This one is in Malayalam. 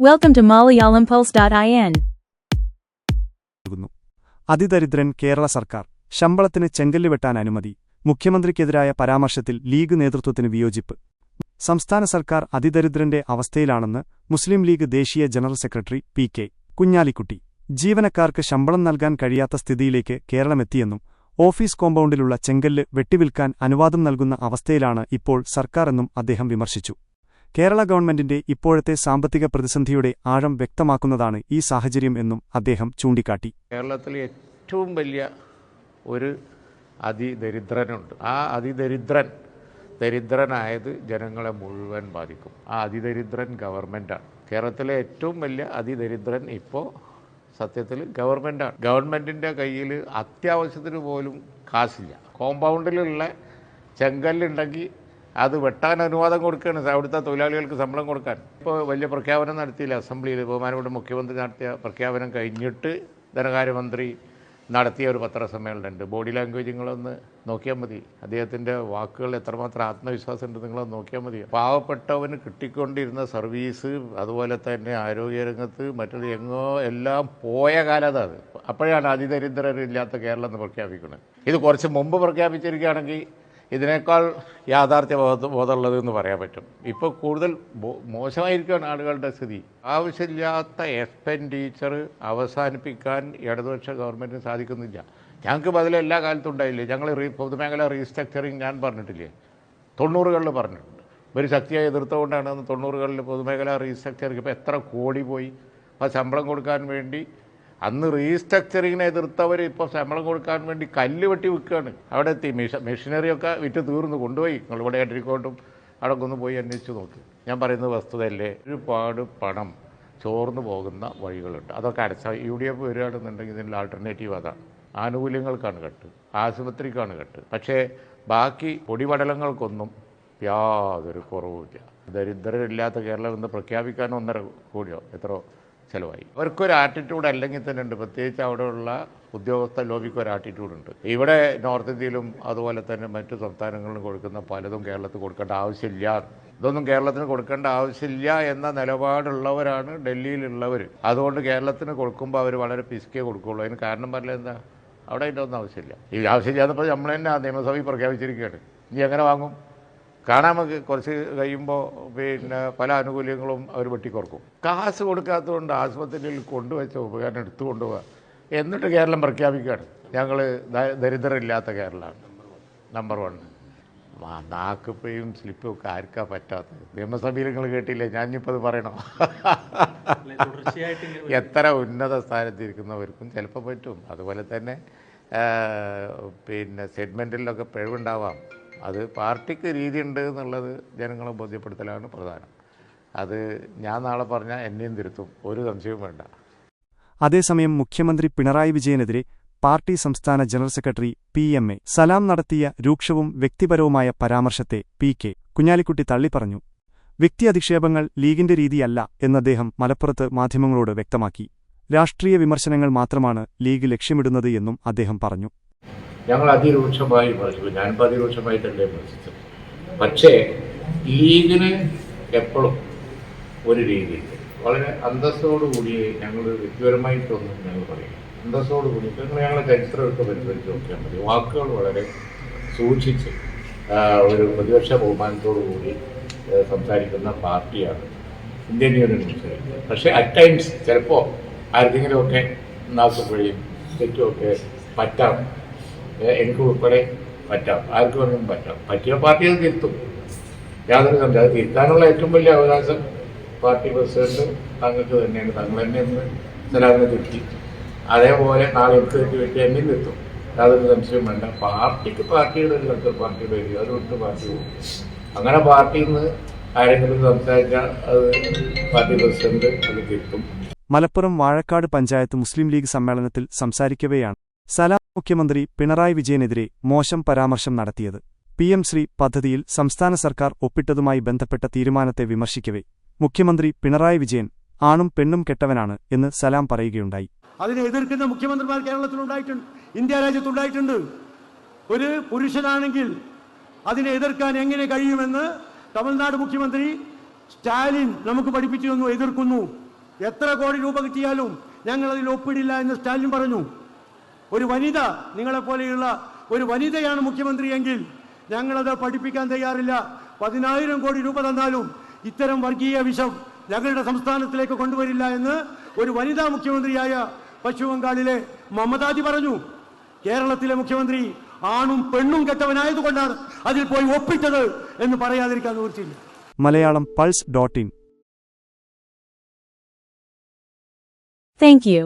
Welcome to MalayalamPulse.in. എൻ അതിദരിദ്രൻ കേരള സർക്കാർ ശമ്പളത്തിന് ചെങ്കല്ല് വെട്ടാൻ അനുമതി മുഖ്യമന്ത്രിക്കെതിരായ പരാമർശത്തിൽ ലീഗ് നേതൃത്വത്തിന് വിയോജിപ്പ്. സംസ്ഥാന സർക്കാർ അതിദരിദ്രന്റെ അവസ്ഥയിലാണെന്ന് മുസ്ലിം ലീഗ് ദേശീയ general secretary P K Kunhalikutty. ജീവനക്കാർക്ക് ശമ്പളം നൽകാൻ കഴിയാത്ത സ്ഥിതിയിലേക്ക് കേരളമെത്തിയെന്നും ഓഫീസ് കോമ്പൗണ്ടിലുള്ള ചെങ്കല്ല് വെട്ടിവിൽക്കാൻ അനുവാദം നൽകുന്ന അവസ്ഥയിലാണ് ഇപ്പോൾ സർക്കാരെന്നും അദ്ദേഹം വിമർശിച്ചു. കേരള ഗവൺമെന്റിന്റെ ഇപ്പോഴത്തെ സാമ്പത്തിക പ്രതിസന്ധിയുടെ ആഴം വ്യക്തമാക്കുന്നതാണ് ഈ സാഹചര്യം എന്നും അദ്ദേഹം ചൂണ്ടിക്കാട്ടി. കേരളത്തിലെ ഏറ്റവും വലിയ ഒരു അതിദരിദ്രനുണ്ട്. ആ അതിദരിദ്രൻ ദരിദ്രനായത് ജനങ്ങളെ മുഴുവൻ ബാധിക്കും. ആ അതിദരിദ്രൻ ഗവൺമെന്റാണ് കേരളത്തിലെ ഏറ്റവും വലിയ അതിദരിദ്രൻ ഇപ്പോൾ സത്യത്തിൽ ഗവൺമെന്റാണ് ഗവൺമെന്റിന്റെ കയ്യിൽ അത്യാവശ്യത്തിന് പോലും കാശില്ല. കോമ്പൗണ്ടിലുള്ള ചെങ്കല്ലുണ്ടെങ്കിൽ അത് വെട്ടാൻ അനുവാദം കൊടുക്കുകയാണ് അവിടുത്തെ തൊഴിലാളികൾക്ക് ശമ്പളം കൊടുക്കാൻ. ഇപ്പോൾ വലിയ പ്രഖ്യാപനം നടത്തിയില്ല. അസംബ്ലിയിൽ ബഹുമാനപ്പെട്ട മുഖ്യമന്ത്രി നടത്തിയ പ്രഖ്യാപനം കഴിഞ്ഞിട്ട് ധനകാര്യമന്ത്രി നടത്തിയ ഒരു പത്രസമ്മേളനമുണ്ട്. ബോഡി ലാംഗ്വേജ് നോക്കിയാൽ മതി. അദ്ദേഹത്തിന്റെ വാക്കുകൾ എത്രമാത്രം ആത്മവിശ്വാസം ഉണ്ട് നിങ്ങളൊന്ന് നോക്കിയാൽ മതി. പാവപ്പെട്ടവന് കിട്ടിക്കൊണ്ടിരുന്ന സർവീസ് അതുപോലെ തന്നെ ആരോഗ്യരംഗത്ത് മറ്റൊരു എങ്ങോ എല്ലാം പോയ കാലത്ത് അത്. അപ്പോഴാണ് അതിദരിദ്രരില്ലാത്ത കേരളം എന്ന് പ്രഖ്യാപിക്കുന്നത്. ഇത് കുറച്ച് മുമ്പ് പ്രഖ്യാപിച്ചിരിക്കുകയാണെങ്കിൽ ഇതിനേക്കാൾ യാഥാർത്ഥ്യ ബോധ ബോധമുള്ളത് എന്ന് പറയാൻ പറ്റും. ഇപ്പോൾ കൂടുതൽ മോശമായിരിക്കുകയാണ് ആളുകളുടെ സ്ഥിതി. ആവശ്യമില്ലാത്ത എക്സ്പെൻഡിച്ചർ അവസാനിപ്പിക്കാൻ ഇടതുപക്ഷ ഗവൺമെന്റിന് സാധിക്കുന്നില്ല. ഞങ്ങൾക്ക് ബദൽ എല്ലാ കാലത്തും ഉണ്ടായില്ലേ? ഞങ്ങൾ റീ പൊതുമേഖല റീസ്ട്രക്ചറിങ് ഞാൻ പറഞ്ഞിട്ടില്ലേ? തൊണ്ണൂറുകളിൽ പറഞ്ഞിട്ടുണ്ട്. ഒരു ശക്തിയായി എതിർത്തുകൊണ്ടാണ് തൊണ്ണൂറുകളിൽ പൊതുമേഖല റീസ്ട്രക്ചറിങ് ഇപ്പോൾ എത്ര കോടി പോയി. അപ്പോൾ ശമ്പളം കൊടുക്കാൻ വേണ്ടി അന്ന് റീസ്ട്രക്ചറിങ്ങിനെ എതിർത്തവർ ഇപ്പോൾ ശമ്പളം കൊടുക്കാൻ വേണ്ടി കല്ല് വെട്ടി വിൽക്കുകയാണ്. അവിടെ എത്തി. മെഷ മെഷീനറിയൊക്കെ വിറ്റ് തീർന്നു. കൊണ്ടുപോയി. നിങ്ങൾ ഇവിടെ കേട്ടിരിക്കോട്ടും അവിടെ ഒന്ന് പോയി അന്വേഷിച്ച് നോക്ക്. ഞാൻ പറയുന്നത് വസ്തുതയല്ലേ? ഒരുപാട് പണം ചോർന്നു പോകുന്ന വഴികളുണ്ട്. അതൊക്കെ അടച്ച യു ഡി എഫ് വരികയാണെന്നുണ്ടെങ്കിൽ ഇതിന്റെ ആൾട്ടർനേറ്റീവ് അതാണ് ആനുകൂല്യങ്ങൾക്കാണ് കെട്ട്. ആശുപത്രിക്കാണ് കെട്ട്. പക്ഷേ ബാക്കി പൊടിപടലങ്ങൾക്കൊന്നും യാതൊരു കുറവുമില്ല. ദരിദ്രരില്ലാത്ത കേരളം എന്ന് പ്രഖ്യാപിക്കാൻ ഒന്നര കൂടിയോ എത്രയോ ചിലവായി. അവർക്കൊരു ആറ്റിറ്റ്യൂഡ് അല്ലെങ്കിൽ തന്നെ ഉണ്ട്. പ്രത്യേകിച്ച് അവിടെയുള്ള ഉദ്യോഗസ്ഥ ലോബിക്ക് ഒരു ആറ്റിറ്റ്യൂഡ് ഉണ്ട്. ഇവിടെ നോർത്ത് ഇന്ത്യയിലും അതുപോലെ തന്നെ മറ്റു സംസ്ഥാനങ്ങളിലും കൊടുക്കുന്ന പലതും കേരളത്തിൽ കൊടുക്കേണ്ട ആവശ്യമില്ല. ഇതൊന്നും കേരളത്തിന് കൊടുക്കേണ്ട ആവശ്യമില്ല എന്ന നിലപാടുള്ളവരാണ് ഡൽഹിയിലുള്ളവർ അതുകൊണ്ട് കേരളത്തിന് കൊടുക്കുമ്പോൾ അവർ വളരെ പിസ്കേ കൊടുക്കുകയുള്ളൂ അതിന് കാരണം പറഞ്ഞാൽ എന്താ? അവിടെ അതിന്റെ ഒന്നും ആവശ്യമില്ല. ഈ ആവശ്യമില്ലാത്തപ്പോൾ നമ്മൾ തന്നെ ആ നിയമസഭയിൽ പ്രഖ്യാപിച്ചിരിക്കുകയാണ്. ഇനി എങ്ങനെ വാങ്ങും? കാണാൻ കുറച്ച് കഴിയുമ്പോൾ പിന്നെ പല ആനുകൂല്യങ്ങളും അവർ വെട്ടിക്കുറക്കും കാശ് കൊടുക്കാത്തതുകൊണ്ട് ആശുപത്രിയിൽ കൊണ്ടുവച്ച ഉപകരണം എടുത്തു കൊണ്ടുപോവുക എന്നിട്ട് കേരളം പ്രഖ്യാപിക്കുകയാണ്. ഞങ്ങൾ ദരിദ്രരില്ലാത്ത കേരളമാണ് നമ്പർ വൺ ആ നാക്കുപ്പയും സ്ലിപ്പും ഒക്കെ ആർക്കാ പറ്റാത്തത്? നിയമസഭയിൽ നിങ്ങൾ കേട്ടില്ലേ? ഞാനിപ്പോൾ അത് പറയണോ? എത്ര ഉന്നത സ്ഥാനത്തിരിക്കുന്നവർക്കും ചിലപ്പോൾ പറ്റും. അതുപോലെ തന്നെ പിന്നെ സെഗ്മെന്റിലൊക്കെ പിഴവുണ്ടാവാം. അത് പാർട്ടിക്ക് രീതിയുണ്ട് എന്നുള്ളത് ജനങ്ങളെ ബോധ്യപ്പെടുത്തലാണ് പ്രധാനം. അത് ഞാൻ നാളെ പറഞ്ഞാൽ എന്നെയും തിരുത്തും. ഒരു സംശയവും വേണ്ട. അതേസമയം മുഖ്യമന്ത്രി പിണറായി വിജയനെതിരെ പാർട്ടി സംസ്ഥാന general secretary P M A Salam നടത്തിയ രൂക്ഷവും വ്യക്തിപരവുമായ പരാമർശത്തെ പി കെ കുഞ്ഞാലിക്കുട്ടി തള്ളിപ്പറഞ്ഞു വ്യക്തി അധിക്ഷേപങ്ങൾ ലീഗിന്റെ രീതിയല്ല എന്നദ്ദേഹം മലപ്പുറത്ത് മാധ്യമങ്ങളോട് വ്യക്തമാക്കി. രാഷ്ട്രീയ വിമർശനങ്ങൾ മാത്രമാണ് ലീഗ് ലക്ഷ്യമിടുന്നത് എന്നും അദ്ദേഹം പറഞ്ഞു. ഞങ്ങൾ അതിരൂക്ഷമായി വിമർശിക്കും. ഞാനിപ്പോൾ അതിരൂക്ഷമായിട്ടല്ലേ വിമർശിച്ചത്. പക്ഷേ ലീഗിന് എപ്പോഴും ഒരു രീതിയുണ്ട്. വളരെ അന്തസ്സോടുകൂടി ഞങ്ങൾ വ്യക്തിപരമായിട്ടൊന്നും ഞങ്ങൾ പറയും അന്തസ്സോടുകൂടി നിങ്ങൾ ഞങ്ങളെ ചരിത്രമൊക്കെ പരിശോധിച്ച് നോക്കിയാൽ മതി. വാക്കുകൾ വളരെ സൂക്ഷിച്ച് ഒരു പ്രതിപക്ഷ ബഹുമാനത്തോടു കൂടി ആ, സംസാരിക്കുന്ന പാർട്ടിയാണ് ഇന്ത്യൻ യൂണിയൻ പക്ഷേ അറ്റ് ടൈംസ് ചിലപ്പോൾ ആർക്കെങ്കിലുമൊക്കെ നാക്കുപഴിയും തെറ്റുമൊക്കെ പറ്റാം. എനിക്ക് ഉൾപ്പെടെ പറ്റാം. ആർക്ക് വേണമെങ്കിലും പറ്റാം. പറ്റിയ പാർട്ടി അത് തിരുത്തും. യാതൊരു സംശയം. അത് തിരുത്താനുള്ള ഏറ്റവും വലിയ അവകാശം പാർട്ടി പ്രസിഡന്റ് തങ്ങൾക്ക് തന്നെയാണ്. തങ്ങൾ തന്നെ ഇന്ന് സലാമിനെ തിരുത്തി അതേപോലെ നാളെ എനിക്ക് തെറ്റി വെട്ടി എന്നെയും തിരുത്തും. യാതൊരു സംശയവും വേണ്ട. പാർട്ടിക്ക് പാർട്ടിയുടെ ഒരു കത്ത് പാർട്ടിയുടെ ഒരു അത് വിട്ട് പാർട്ടി പോകും. അങ്ങനെ പാർട്ടിയിൽ നിന്ന് ആരെങ്കിലും സംസാരിച്ചാൽ അത് പാർട്ടി പ്രസിഡന്റ് അത് തിരുത്തും. മലപ്പുറം വാഴക്കാട് പഞ്ചായത്ത് മുസ്ലിം ലീഗ് സമ്മേളനത്തിൽ സംസാരിക്കവെയാണ് സലാം മുഖ്യമന്ത്രി പിണറായി വിജയനെതിരെ മോശം പരാമർശം നടത്തിയത്. പി എം ശ്രീ പദ്ധതിയിൽ സംസ്ഥാന സർക്കാർ ഒപ്പിട്ടതുമായി ബന്ധപ്പെട്ട തീരുമാനത്തെ വിമർശിക്കവെ മുഖ്യമന്ത്രി പിണറായി വിജയൻ ആണും പെണ്ണും കെട്ടവനാണ് എന്ന് സലാം പറയുകയുണ്ടായി. അതിനെ എതിർക്കുന്ന മുഖ്യമന്ത്രിമാർ കേരളത്തിലുണ്ടായിട്ടുണ്ട് ഇന്ത്യ രാജ്യത്തുണ്ടായിട്ടുണ്ട് ഒരു പുരുഷനാണെങ്കിൽ അതിനെ എതിർക്കാൻ എങ്ങനെ കഴിയുമെന്ന് തമിഴ്നാട് മുഖ്യമന്ത്രി സ്റ്റാലിൻ നമുക്ക് പഠിപ്പിച്ചു തന്നു എതിർക്കുന്നു. എത്ര കോടി രൂപ കിട്ടിയാലും ഞങ്ങൾ അതിൽ ഒപ്പിടില്ല എന്ന് സ്റ്റാലിൻ പറഞ്ഞു. ഒരു വനിത നിങ്ങളെപ്പോലെയുള്ള ഒരു വനിതയാണ് മുഖ്യമന്ത്രിയെങ്കിൽ ഞങ്ങളത് പഠിപ്പിക്കാൻ തയ്യാറില്ല. പതിനായിരം കോടി രൂപ തന്നാലും ഇത്തരം വർഗീയ വിഷം ഞങ്ങളുടെ സംസ്ഥാനത്തിലേക്ക് കൊണ്ടുവരില്ല എന്ന് ഒരു വനിതാ മുഖ്യമന്ത്രിയായ പശ്ചിമ ബംഗാളിലെ മമതാജി പറഞ്ഞു. കേരളത്തിലെ മുഖ്യമന്ത്രി ആണും പെണ്ണും കെട്ടവനായതുകൊണ്ടാണ് അതിൽ പോയി ഒപ്പിട്ടത് എന്ന് പറയാതിരിക്കാൻ നിവൃത്തിയില്ല. Malayalam pulse dot in. Thank you.